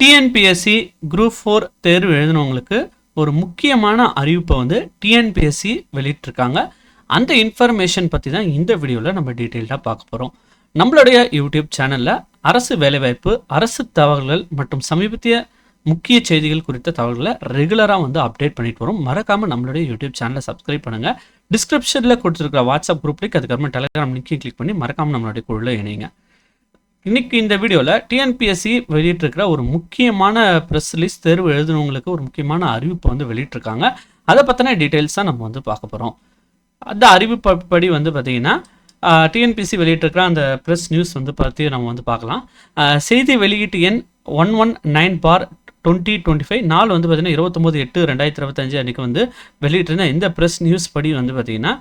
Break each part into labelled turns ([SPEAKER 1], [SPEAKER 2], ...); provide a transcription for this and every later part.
[SPEAKER 1] TNPSC group four தேர்வு எழுதினவங்களுக்கு ஒரு முக்கியமான அறிவிப்பை வந்து டிஎன்பிஎஸ்சி வெளியிட்டிருக்காங்க. அந்த இன்ஃபர்மேஷன் பற்றி தான் இந்த வீடியோவில் நம்ம டீட்டெயில்டாக பார்க்க போகிறோம் நம்மளுடைய யூடியூப் சேனலில் அரசு வேலைவாய்ப்பு அரசு தகவல்கள் மற்றும் சமீபத்திய முக்கிய செய்திகள் குறித்த தகவல்களை ரெகுலராக வந்து அப்டேட் பண்ணிட்டு வரும். மறக்காமல் நம்மளுடைய யூடியூப் சேனலை சப்ஸ்கிரைப் பண்ணுங்கள் டிஸ்கிரிப்ஷனில் கொடுத்துருக்கிற வாட்ஸ்அப் குரூப் லிங்க் அதுக்கப்புறமா டெலிகிராம் லிங்க்கையும் கிளிக் பண்ணி மறக்காமல் நம்மளுடைய குழுவில் இணைங்க. இன்னைக்கு இந்த வீடியோவில் டிஎன்பிஎஸ்சி வெளியிட்டிருக்கிற ஒரு முக்கியமான ப்ரெஸ் ரிலீஸ் தேர்வு எழுதுனவங்களுக்கு ஒரு முக்கியமான அறிவிப்பு வந்து வெளியிட்டிருக்காங்க. அதை பற்றின டீட்டெயில்ஸாக நம்ம வந்து பார்க்க போகிறோம் அந்த அறிவிப்படி வந்து பார்த்தீங்கன்னா டிஎன்பிஎஸ்சி வெளியிட்டிருக்கிற அந்த ப்ரெஸ் நியூஸ் வந்து பற்றி நம்ம வந்து பார்க்கலாம். செய்தி வெளியீட்டு எண் one one nine bar twenty twenty five நாள் வந்து பார்த்திங்கன்னா இருபத்தொம்போது எட்டு ரெண்டாயிரத்தி இருபத்தஞ்சு அன்றைக்கி வந்து வெளியிட்டிருந்த இந்த ப்ரெஸ் நியூஸ் படி வந்து பார்த்தீங்கன்னா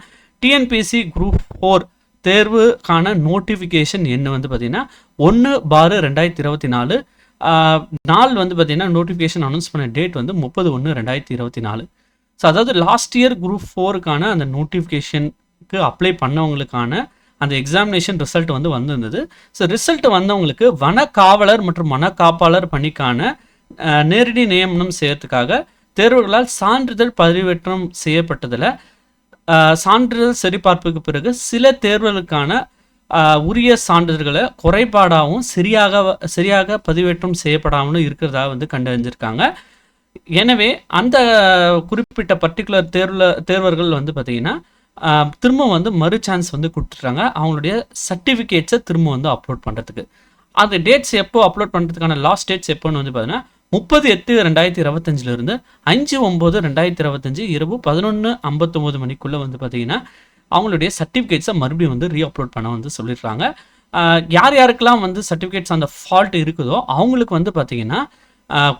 [SPEAKER 1] டிஎன்பிஎஸ்சி குரூப் ஃபோர் தேர்வுக்கான நோட்டிஃபிகேஷன் என்ன வந்து பார்த்தீங்கன்னா ஒன்று பாரு ரெண்டாயிரத்தி இருபத்தி நாலு நாள் வந்து பார்த்தீங்கன்னா நோட்டிஃபிகேஷன் அனௌன்ஸ் பண்ண டேட் வந்து முப்பது ஒன்று ரெண்டாயிரத்தி இருபத்தி நாலு. ஸோ அதாவது லாஸ்ட் இயர் குரூப் ஃபோருக்கான அந்த நோட்டிஃபிகேஷனுக்கு அப்ளை பண்ணவங்களுக்கான அந்த எக்ஸாமினேஷன் ரிசல்ட் வந்து வந்திருந்தது. ஸோ ரிசல்ட் வந்தவங்களுக்கு வன காவலர் மற்றும் வன காப்பாளர் பணிக்கான நேரடி நியமனம் செய்யறதுக்காக தேர்வுகளால் சான்றிதழ் பதிவேற்றம் செய்யப்பட்டதில் சான்றிதழ் சரிபார்ப்புக்கு பிறகு சில தேர்வுகளுக்கான உரிய சான்றிதழ்களை குறைபாடாகவும் சரியாக சரியாக பதிவேற்றம் செய்யப்படாமலும் இருக்கிறதா வந்து கண்டறிஞ்சிருக்காங்க. எனவே அந்த குறிப்பிட்ட பர்டிகுலர் தேர்வில் தேர்வர்கள் வந்து பார்த்திங்கன்னா திரும்ப வந்து மறு சான்ஸ் வந்து கொடுத்துட்றாங்க அவங்களுடைய சர்டிஃபிகேட்ஸை திரும்ப வந்து அப்லோட் பண்ணுறதுக்கு அந்த டேட்ஸ் எப்போ அப்லோட் பண்ணுறதுக்கான லாஸ்ட் டேட்ஸ் எப்போன்னு வந்து பார்த்தீங்கன்னா முப்பது எட்டு ரெண்டாயிரத்தி இருபத்தஞ்சிலிருந்து அஞ்சு ஒம்பது ரெண்டாயிரத்தி இருபத்தஞ்சு இரவு பதினொன்று ஐம்பத்தொம்போது மணிக்குள்ளே வந்து பார்த்தீங்கன்னா அவங்களுடைய சர்டிஃபிகேட்ஸை மறுபடியும் வந்து ரீ அப்லோட் பண்ண வந்து சொல்லிடுறாங்க. யார் யாருக்கெல்லாம் வந்து சர்டிஃபிகேட்ஸ் அந்த ஃபால்ட் இருக்குதோ அவங்களுக்கு வந்து பார்த்தீங்கன்னா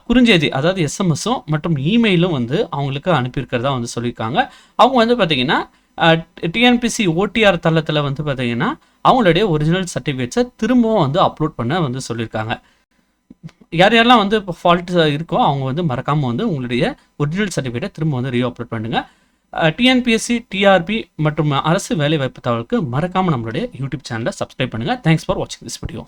[SPEAKER 1] குறுஞ்செய்தி அதாவது எஸ்எம்எஸும் மற்றும் இமெயிலும் வந்து அவங்களுக்கு அனுப்பியிருக்கிறதா வந்து சொல்லியிருக்காங்க. அவங்க வந்து பார்த்தீங்கன்னா டிஎன்பிசி ஓடிஆர் தளத்தில் வந்து பார்த்தீங்கன்னா அவங்களுடைய ஒரிஜினல் சர்டிஃபிகேட்ஸை திரும்பவும் வந்து அப்லோட் பண்ண வந்து சொல்லியிருக்காங்க. யார் யாரெல்லாம் வந்து இப்போ ஃபால்ட் இருக்கோ அவங்க வந்து மறக்காமல் வந்து உங்களுடைய ஒரிஜினல் சர்டிஃபிகேட்டை திரும்ப வந்து ரீ அப்லோட் பண்ணுங்கள் டிஎன்பிஎஸ்சி டிஆர்பி மற்றும் அரசு வேலைவாய்ப்பு தகவலுக்கு மறக்காமல் நம்மளுடைய யூடியூப் சேனலை சப்ஸ்கிரைப் பண்ணுங்கள் தேங்க்ஸ் ஃபார் வாட்சிங் திஸ் வீடியோ